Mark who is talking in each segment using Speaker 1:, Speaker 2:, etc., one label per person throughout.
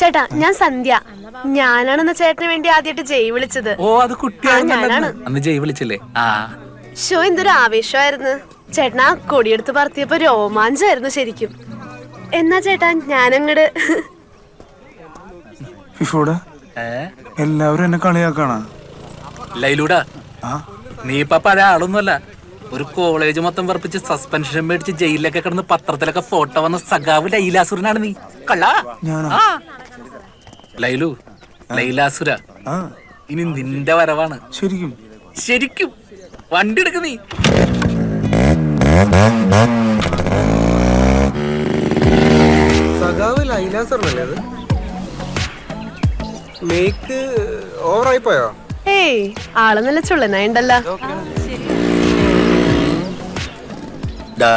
Speaker 1: ചേട്ടാ ഞാൻ സന്ധ്യ. ഞാനാണെന്ന് ചേട്ടന് വേണ്ടി ആദ്യമായിട്ട് ജയ് വിളിച്ചത്.
Speaker 2: ഓ അത് കുട്ടിയാണ് അന്ന് ജയ് വിളിച്ചില്ലേ? ആ.
Speaker 1: ഷോ എന്തൊരു ആവേശമായിരുന്നു. ചേട്ടനാ കൊടിയെടുത്ത് പറത്തിയപ്പോ രോമാഞ്ചായിരുന്നു ശരിക്കും. എന്നാ ചേട്ടാ ഞാനങ്ങട്
Speaker 3: ഫിഫോടെ? എല്ലാവരും എന്നെ കളിയാക്കാണ?
Speaker 2: ലൈലൂടാ നീ ഇപ്പൊ പഴയ ആളൊന്നുമല്ല. ഒരു കോളേജ് മൊത്തം പറപ്പിച്ച് സസ്പെൻഷൻ മേടിച്ച് ജയിലിലൊക്കെ കിടന്ന് പത്രത്തിലൊക്കെ ഫോട്ടോ വന്ന സഖാവ് ലൈലാസുരനാണ് നീ. കള്ളാ?
Speaker 3: ഞാനോ?
Speaker 2: ലൈലു ലൈലാസുര
Speaker 3: ആ.
Speaker 2: ഇനി നിന്റെ വരവാണ്.
Speaker 3: ശരിക്കും?
Speaker 2: ശരിക്കും. വണ്ടി എടുക്ക നീ.
Speaker 4: സഖാവ് ലൈലാസുരനല്ലേ അത്? മേക്ക് ഓവറായി പോയോ?
Speaker 1: ഏയ് ആൾ നല്ല ചുള്ളനായിണ്ടല്ലോ.
Speaker 5: ഡാ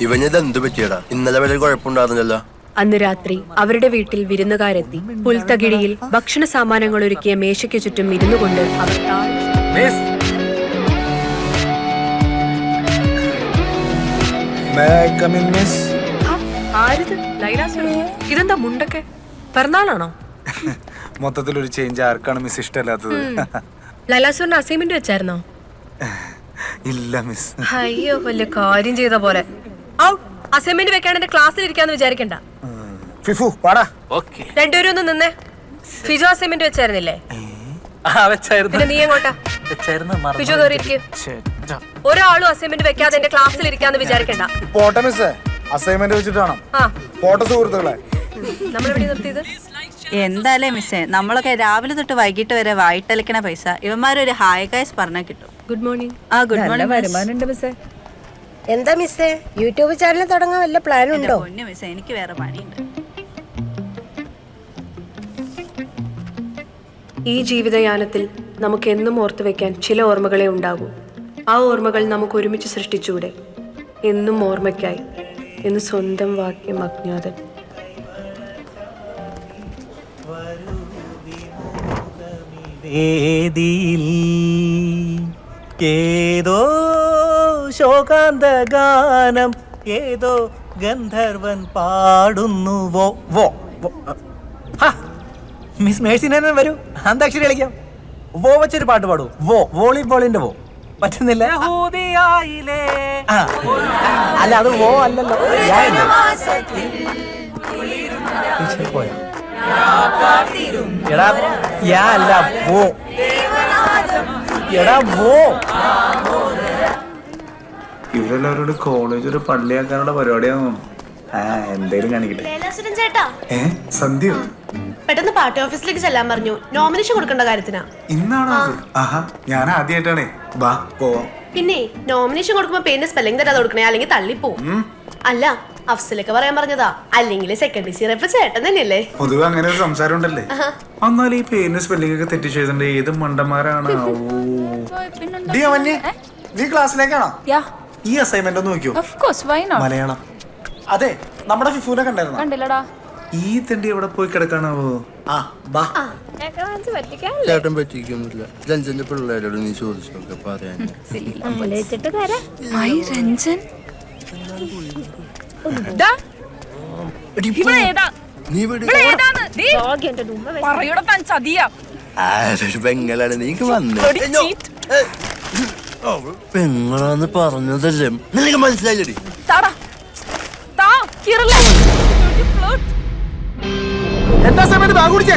Speaker 5: ഇവനിത് എന്ത് പറ്റിയടാ? ഇന്നലെ വരെ കുഴപ്പമുണ്ടായിരുന്നില്ലല്ലോ.
Speaker 6: അന്ന് രാത്രി അവരുടെ വീട്ടിൽ വിരുന്നുകാരെത്തി. പുൽത്തകിടിയിൽ ഭക്ഷണ സാമാനങ്ങൾ ഒരുക്കിയ മേശയ്ക്ക് ചുറ്റും അവർ
Speaker 2: മിസ്.
Speaker 6: ആരിത്? ലൈലാസുരോ? ഇതെന്താ മുണ്ടൊക്കെ? പിറന്നാളാണോ?
Speaker 3: മൊത്തത്തിൽ ഒരു ചേഞ്ച് ആർക്കാണ് മിസ് ഇഷ്ടമല്ലാത്തത്?
Speaker 6: ലൈലാസുറിന് അസൈൻമെന്റ് വെച്ചായിരുന്നോ?
Speaker 3: ഇല്ല മിസ്
Speaker 6: അയ്യോ വലിയ കാര്യം ചെയ്ത പോലെ. ഔട്ട് അസൈൻമെന്റ് വെക്കാൻ എന്റെ ക്ലാസ്സിൽ ഇരിക്കാന്ന് വിചാരിക്കണ്ട.
Speaker 3: ഫിഫു പാടാ
Speaker 2: ഓക്കെ.
Speaker 6: രണ്ടുപേരും ഒന്ന് നിന്നേ. ഫിജോ അസൈൻമെന്റ് വെച്ചായിരുന്നില്ലേ? പിന്നെ നീ എങ്ങോട്ടാ. ഫിജോ കയറി ഇരിക്കും ഒരാളും അസൈൻമെന്റ് വെക്കാതെ എന്റെ ക്ലാസ്സിൽ ഇരിക്കാന്ന് വിചാരിക്കണ്ട.
Speaker 3: പോട്ടെ മിസ്സേ അസൈൻമെന്റ്
Speaker 6: വെച്ചിട്ടാണോ
Speaker 3: പോട്ടെ സുഹൃത്തുക്കളെ.
Speaker 6: നമ്മളെവിടെ നിർത്തിയത്?
Speaker 7: എന്തായാലേ മിസ്സേ? നമ്മളൊക്കെ രാവിലെ തൊട്ട് വൈകിട്ട് വരെ വായിട്ടലിക്കണ പൈസ. ഇവന്മാരൊരു ഹായ് ഗൈസ് പറഞ്ഞാൽ കിട്ടും.
Speaker 6: ഗുഡ് മോർണിംഗ്
Speaker 7: ആ ഗുഡ് മോർണിംഗ്
Speaker 8: എന്താ മിസ്സേ? യൂട്യൂബ് ചാനൽ തുടങ്ങാൻ വല്ല പ്ലാൻ ഉണ്ടോ?
Speaker 7: പൊന്നു മിസ്സേ എനിക്ക് വേറെ പണിയുണ്ട്.
Speaker 6: ഈ ജീവിതയാനത്തിൽ നമുക്ക് എന്നും ഓർത്തു വെക്കാൻ ചില ഓർമ്മകളെ ഉണ്ടാകൂ. ആ ഓർമ്മകൾ നമുക്ക് ഒരുമിച്ച് സൃഷ്ടിച്ചൂടെ എന്നും ഓർമ്മയ്ക്കായി. എന്ന് സ്വന്തം വാക്യം അജ്ഞാതൻ.
Speaker 9: വേദിയിൽ ഏതോ ശോകാന്ത ഗാനം ഏതോ ഗന്ധർവൻ പാടുന്നു. വോ വോ മിസ് മേഴ്സിനെ വരൂ. അന്താക്ഷരി കളിക്കാം. വോ വെച്ചൊരു പാട്ട് പാടൂ. വോ വോളിബോളിന്റെ വോ. പറ്റുന്നില്ല. അല്ല അത് വോ അല്ലല്ലോ. പോയോ. എടാ യാ അല്ല പോ എടാ പോ
Speaker 3: ഇവരെല്ലാവരോട് കോളേജ് ഒരു പള്ളിയാക്കാനുള്ള പരിപാടിയാന്ന് ആ എന്തേലും കാണിക്കട്ടെ.
Speaker 1: ലൈലാസുരൻ ചേട്ടാ.
Speaker 3: ഏ സന്ധ്യ?
Speaker 1: പെട്ടെന്ന് പാർട്ടി ഓഫീസിലേക്ക് ചെല്ലാൻ പറഞ്ഞു. നോമിനേഷൻ കൊടുക്കേണ്ട കാര്യത്തിനാ.
Speaker 3: ഇന്നാണോ അത്? ആഹാ ഞാൻ ആദ്യമായിട്ടാണേ ബാ പോവാം.
Speaker 1: പിന്നെ നോമിനേഷൻ കൊടുക്കുമ്പോ പേരിന്റെ സ്പെല്ലിംഗ് തരാതെ കൊടുക്കണേ അല്ലെങ്കിൽ തള്ളിപ്പോവും. അല്ല അഫ്സലൊക്കെ പറയാൻ പറഞ്ഞതാ. അല്ലെങ്കിൽ സെക്കൻഡ് സി ചേട്ടൻ തന്നെയല്ലേ?
Speaker 3: പൊതുവെ അങ്ങനെ ഒരു സംസാരം ഉണ്ടല്ലേ? എന്നാൽ ഈ പേരിന് സ്പെല്ലിംഗ് ഒക്കെ തെറ്റി ചെയ്തിട്ടുണ്ട്. ഏത് മണ്ടന്മാരാണ്? ഡി അവന്യ നീ ക്ലാസ്സിലേക്കാണോ? ഈ അസൈൻമെന്റ് ഒന്ന് നോക്കിയോ? മലയാളം. അതെ നമ്മുടെ ഫിഫുനെ കണ്ടായിരുന്നു?
Speaker 10: കണ്ടില്ലടാ.
Speaker 3: ഈ തണ്ടി എവിടെ പോയി കിടക്കാണാവോ ആ ബാ.
Speaker 5: ചേട്ടൻ പറ്റിക്കൊന്നുമില്ല രഞ്ജന്റെ പിള്ളേരോട് നീ ചോദിച്ചു നോക്കെ പറയാൻ
Speaker 10: മൈ രഞ്ജൻ
Speaker 5: നീ വിട്.
Speaker 10: പറയൂടെ താൻ ചതിയാ.
Speaker 5: പെങ്ങളാണ് നീക്ക് വന്നേ. പെങ്ങളാന്ന് പറഞ്ഞതല്ലേ? നിനക്ക് മനസ്സിലായില്ലടി
Speaker 10: താടാ. താ കിറല
Speaker 3: എന്താ സമയത്ത് ബാഗ് കുടിച്ചേ?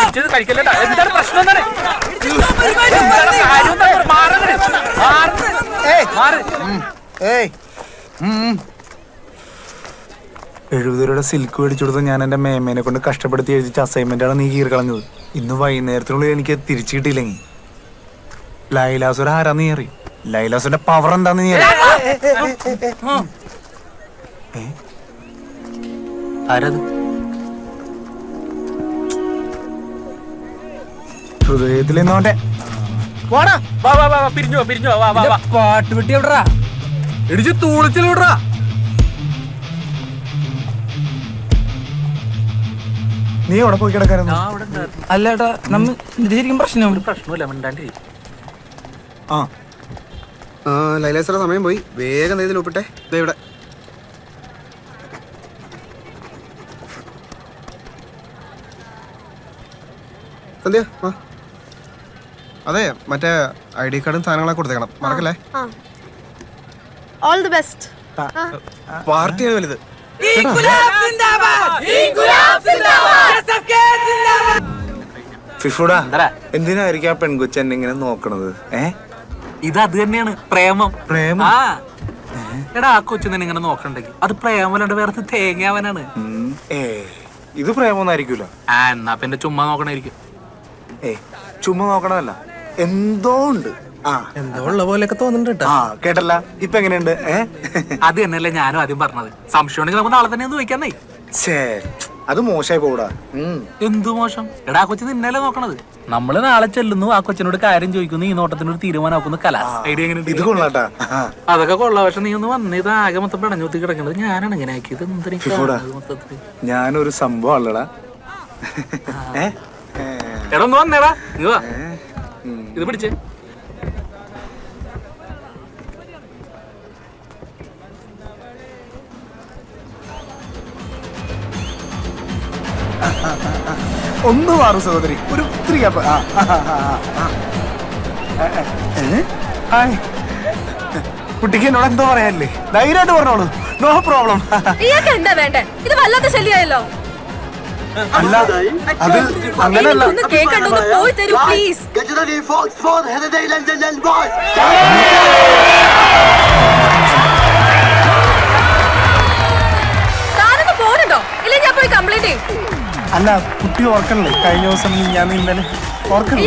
Speaker 2: പിടിച്ചത് കഴിക്കല്ലേട്ടാ എന്താണ് പ്രശ്നം എന്താണ് go. കാര്യം yo, മാറ് അങ്ങട്. മാറ്. മാറ്.
Speaker 3: ഏയ്. എഴുപത് രൂപയുടെ സിൽക്ക് മേടിച്ചു കൊടുത്ത് ഞാൻ എന്റെ മേമേനെ കൊണ്ട് കഷ്ടപ്പെടുത്തി എഴുതിച്ച അസൈൻമെന്റാണ് നീ കീറി കളഞ്ഞത് ഇന്ന് വൈകുന്നേരത്തിനുള്ളിൽ എനിക്ക് തിരിച്ചു കിട്ടിയില്ലെങ്കിൽ. ലൈലാസുര ആരാ നീ അറിയും? ലൈലാസുന്റെ പവർ എന്താന്ന് നീ അറിയും?
Speaker 2: ആരത്?
Speaker 3: ഹൃദയത്തിൽ നിന്നോട്ടെ വാടാ.
Speaker 2: വാ വാ വാ വാ, പിരിഞ്ഞു വാ പിരിഞ്ഞു. വാ വാ വാ വാ.
Speaker 9: പാട്ട് വെട്ടി എവിടാ
Speaker 2: ഇടിച്ച് തൂളിച്ചിൽ വിടറാ.
Speaker 3: നീ അവിടെ പോയി കിടക്കായിരുന്നു?
Speaker 2: ഞാൻ അവിടെ ഉണ്ടായിരുന്നു.
Speaker 9: അല്ല ഏട്ടാ നമ്മ ശരിക്കും പ്രശ്നം.
Speaker 2: പ്രശ്നമില്ല
Speaker 3: ആ.
Speaker 4: ലൈലേശ്വര സമയം പോയി. വേഗം ഇതിൽ ഒപ്പിട്ടെ ദേ ഇവിടെ. സന്ധ്യ ആ അതെ മറ്റേ ഐ ഡി കാർഡും സാധനങ്ങളൊക്കെ കൊടുത്തേക്കണം. മറക്കല്ലേ?
Speaker 1: ഓൾ ദി ബെസ്റ്റ്
Speaker 4: പാർട്ടിയാണ് വലുത്.
Speaker 3: ഫിഫുടാ? എന്തിനായിരിക്കും ആ പെൺകുച്ചെന്നെ ഇങ്ങനെ നോക്കണത്? ഏ?
Speaker 2: ഇത് അത് തന്നെയാണ് പ്രേമം.
Speaker 3: പ്രേമം?
Speaker 2: ആ. എടാ ആ കൊച്ചു നിന്നെ ഇങ്ങനെ നോക്കണ്ടെങ്കിൽ അത് പ്രേമല്ലാണ്ട് വേറെ തേങ്ങാവനാണ്
Speaker 3: ഏ ഇത് പ്രേമൊന്നായിരിക്കൂല
Speaker 2: ആ എന്നാ പിന്നെ ചുമ്മാ നോക്കണായിരിക്കും.
Speaker 3: ഏ ചുമ്മാ നോക്കണമല്ല എന്തോ ഉണ്ട്. ആ.
Speaker 4: എന്തോ ഉള്ള പോലെയൊക്കെ തോന്നുന്നുണ്ട്
Speaker 3: ആ കേട്ടല്ല. ഇപ്പൊ എങ്ങനെയുണ്ട്?
Speaker 2: അത് തന്നെയല്ലേ ഞാനും ആദ്യം പറഞ്ഞത്. സംശയം ഉണ്ടെങ്കിൽ നമുക്ക് നാളെ തന്നെ ഒന്ന് ചോദിക്കാന്നേ
Speaker 3: ഛേ. അത് മോശമായി പോടാ
Speaker 2: എന്ത് മോശം? എടാ കൊച്ചു നിന്നല്ലേ നോക്കണത്? നമ്മൾ നാളെ ചെല്ലുന്നു. ആ കൊച്ചിനോട് കാര്യം ചോദിക്കുന്നു. ഈ നോട്ടത്തിന് ഒരു തീരുമാനമാക്കുന്നു കല ഐഡിയ എങ്ങനെ
Speaker 3: ഇത് കൊള്ളാട്ടാ.
Speaker 2: അതൊക്കെ കൊള്ളാം. പക്ഷെ നീ ഒന്ന് വന്ന്. ഇത് ആകെ മൊത്തം പിടഞ്ഞൂത്തി കിടക്കുന്നത് ഞാനാണ് ഇങ്ങനെ ആക്കിയത്. മൊത്തത്തിൽ?
Speaker 3: ഞാനൊരു സംഭവം അല്ലടാ.
Speaker 2: എടാ ഒന്ന് വന്നേടാ. നീ വാ. ഇത് പിടിച്ചേ.
Speaker 3: ഒന്ന് മാറും സഹോദരി ഒരു ഒത്തിരി കപ്പ് ആ? ഹായ്. കുട്ടിക്ക് എന്നോട് എന്തോ പറയാനില്ലേ ധൈര്യമായിട്ട് പറഞ്ഞോളൂ നോ പ്രോബ്ലം
Speaker 10: ഇയാൾക്ക് എന്താ വേണ്ടേ ഇത് വല്ലാത്ത ശല്യമായല്ലോ
Speaker 3: അല്ല അത് അങ്ങനെയല്ല
Speaker 10: പോയി തരൂ പ്ലീസ് താനൊന്ന് പോണുണ്ടോ ഇല്ലെങ്കിൽ ഞാൻ പോയി കംപ്ലൈന്റ് ചെയ്യും
Speaker 3: അല്ല കുട്ടി ഓർക്കണല്ലേ കഴിഞ്ഞ ദിവസം ഞാൻ ഇന്നലെ ഓർക്കണല്ലേ.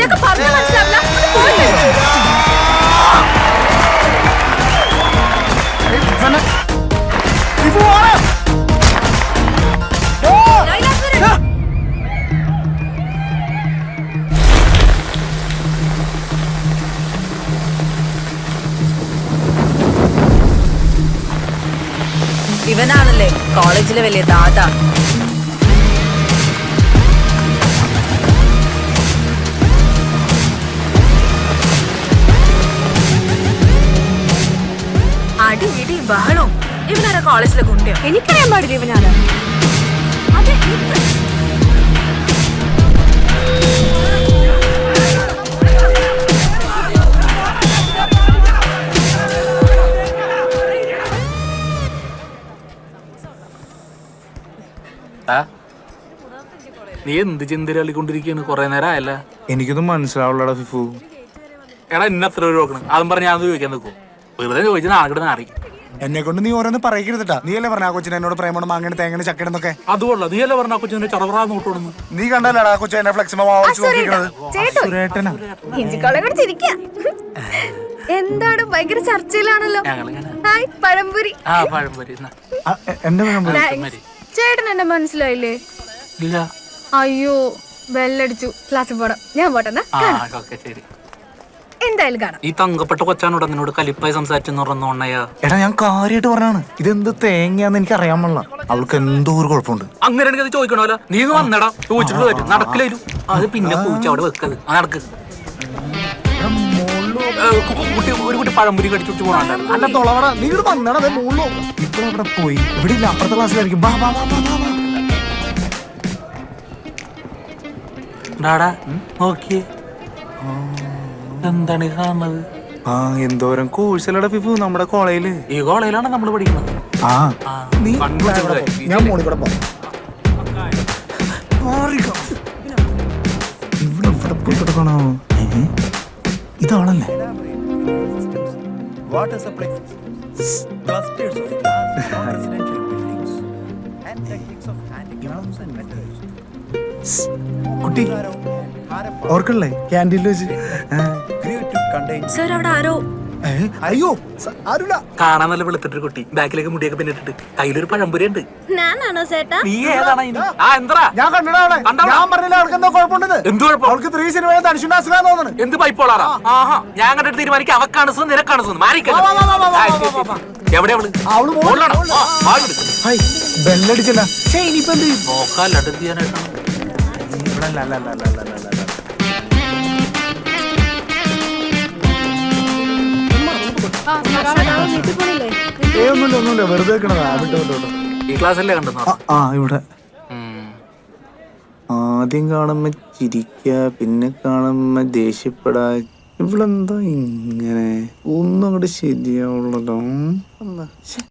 Speaker 7: ഇവനാണല്ലേ കോളേജിലെ വലിയ ദാദാ
Speaker 10: അടി ഇടി ബഹളോ ഇവനാരാ കോളേജിലെ കുണ്ടിയോ എനിക്കറിയാൻ പാടില്ല ഇവനാരാ അതെ
Speaker 2: നീ എന്ത് ചിന്തരാളിക്കൊണ്ടിരിക്കുകയാണ് കുറെ നേരം ആയല്ല.
Speaker 3: എനിക്കൊന്നും മനസ്സിലാവുള്ളടാ ഫിഫു.
Speaker 2: എടാ ഇന്നത്ര ഒരു രൂപ കൊടുക്കണം അതും പറഞ്ഞ് ഞാൻ ചോദിക്കാൻ നിൽക്കും. വെറുതെ ചോദിച്ചാൽ ആകെ നാറി.
Speaker 3: എന്നെ കൊണ്ട് നീ ഓരോന്ന് പറയരുതട്ടാ നീ അല്ലേ പറഞ്ഞ ആ കൊച്ചിനെ എന്നോട് പ്രേമണം മാങ്ങനെ തേങ്ങനെ ചക്കണെന്നൊക്കെ
Speaker 2: അതുകൊള്ള. നീ അല്ലേ പറഞ്ഞ കൊച്ചിനെ ചറവറാ നോട്ടോടുന്നു
Speaker 3: നീ കണ്ടല്ലടാ ആ കൊച്ചു എന്നെ ഫ്ലെക്സിമ
Speaker 10: ഇഞ്ചിക്കോളെ കുടിച്ചിരിക്കുക എന്താണ്? ഭയങ്കര ചർച്ചയിലാണല്ലോ. ഹായ് പഴംപുരി.
Speaker 2: ആ പഴംപൊരി.
Speaker 3: എന്റെ
Speaker 10: ചേട്ടൻ എന്നെ മനസ്സിലായില്ലേ?
Speaker 2: ഇല്ല.
Speaker 10: അയ്യോ ബെല്ലടിച്ചു. ക്ലാസ്സിൽ പോടാം ഞാൻ പോട്ടെന്നാ
Speaker 2: ശരി.
Speaker 10: എന്തായാലും കാണാം.
Speaker 2: ഈ തങ്കപ്പെട്ട കൊച്ചാനോട് നിന്നോട് കലിപ്പായി സംസാരിച്ചെന്ന് പറഞ്ഞോണ്ണയാ
Speaker 3: എടാ ഞാൻ കാര്യമായിട്ട് പറഞ്ഞാണ് ഇതെന്ത് തേങ്ങയാന്ന് എനിക്ക് അറിയാൻ പാടില്ല. അവൾക്ക് എന്തോ ഒരു കുഴപ്പമുണ്ട്.
Speaker 2: അങ്ങനെയാണെങ്കിൽ അത് ചോദിക്കണമല്ലോ. നീ ഇത് വന്നടാ. ചോദിച്ചിട്ട് വരും. നടക്കില്ലേലും അത് പിന്നെ പൂച്ച അവിടെ വെക്കത് ആ നടക്ക്. ഏ, കു- കുട്ടി ഒരു കുട്ടി പഴംപുരി കടിച്ചു പോകണ്ടായിരുന്നു
Speaker 3: അല്ല തൊളവട നീ ഇവിടെ വന്നടാ അതെ ഇപ്പൊ അവിടെ പോയി. ഇവിടെ ഇല്ല അപ്പുറത്തെ ക്ലാസ്സിലായിരിക്കും. വാ വാ വാ വാ,
Speaker 2: ഡാടാ നോക്കിയേ. എന്താണ് ഈ കാണുന്നത്?
Speaker 3: ആ എന്തോരം കോഴ്സിലട ഫിഫു നമ്മുടെ കോളേജിൽ.
Speaker 2: ഈ കോളേജിലാണ് നമ്മൾ പഠിക്കുന്നത്?
Speaker 3: ആ. നീ ഞാൻ മോളിൽ കൂടെ. ഇവിടെ ഇവിടെ പോയി കിടക്കണോ? ഏ? ഇതാണല്ലേ?
Speaker 9: Buildings, and and metals.
Speaker 3: കുട്ടി ഓർക്കണല്ലേ? ക്യാന്റീനിൽ വെച്ച്.
Speaker 10: സർ അവിടെ ആരോ
Speaker 3: അയ്യോ സ- ആരുല്ല
Speaker 2: കാണാൻ നല്ല വെളുത്തിട്ടൊരു കുട്ടി. ബാക്കിലേക്ക് മുടിയൊക്കെ പിന്നിട്ടിട്ട് കയ്യിലൊരു പഴംപുരി ഉണ്ട്
Speaker 10: ഞാനാണോ ചേട്ടാ?
Speaker 2: നീ ഏതാണ്? ആ എന്താ
Speaker 3: ഞാൻ കണ്ടടാ അവളെ. ഞാൻ പറഞ്ഞില്ല അവൾക്ക് എന്തോ കുഴപ്പമുണ്ടെന്ന്?
Speaker 2: എന്ത് കുഴപ്പം?
Speaker 3: അവൾക്ക് ത്രീ സിനിമയിൽ തനിച്ചുണ്ട് അസുഖം തോന്നുന്നു.
Speaker 2: എന്ത് പൈപ്പോളാറാ ആഹാ ഞാൻ കണ്ടിട്ട് തീരുമാനിക്കും. അവക്കാണ് സുഖം നിനക്കാണ് സുഖം. എവിടെ
Speaker 3: അവൾ?
Speaker 2: മോളിലാണോ?
Speaker 3: ബെല്ലടിച്ചല്ല. ഇനിയിപ്പോ എന്ത്
Speaker 2: ചെയ്യാനായിട്ടാണ്
Speaker 3: ഇവിടെ ഒന്നുമില്ല ഒന്നുമില്ല. വെറുതെ വെക്കണതാ വിട്ടോ വിട്ടോ
Speaker 2: ഈ ക്ലാസ്സല്ലേ
Speaker 3: ആ, ആ ഇവിടെ. ആദ്യം കാണുമ്പോ ചിരിക്ക പിന്നെ കാണുമ്പോ ദേഷ്യപ്പെടാ. ഇവളെന്താ ഇങ്ങനെ? ഒന്നും അങ്ങോട്ട് ശരിയാവുള്ളല്ലോ ഉം. ശ്ശെ.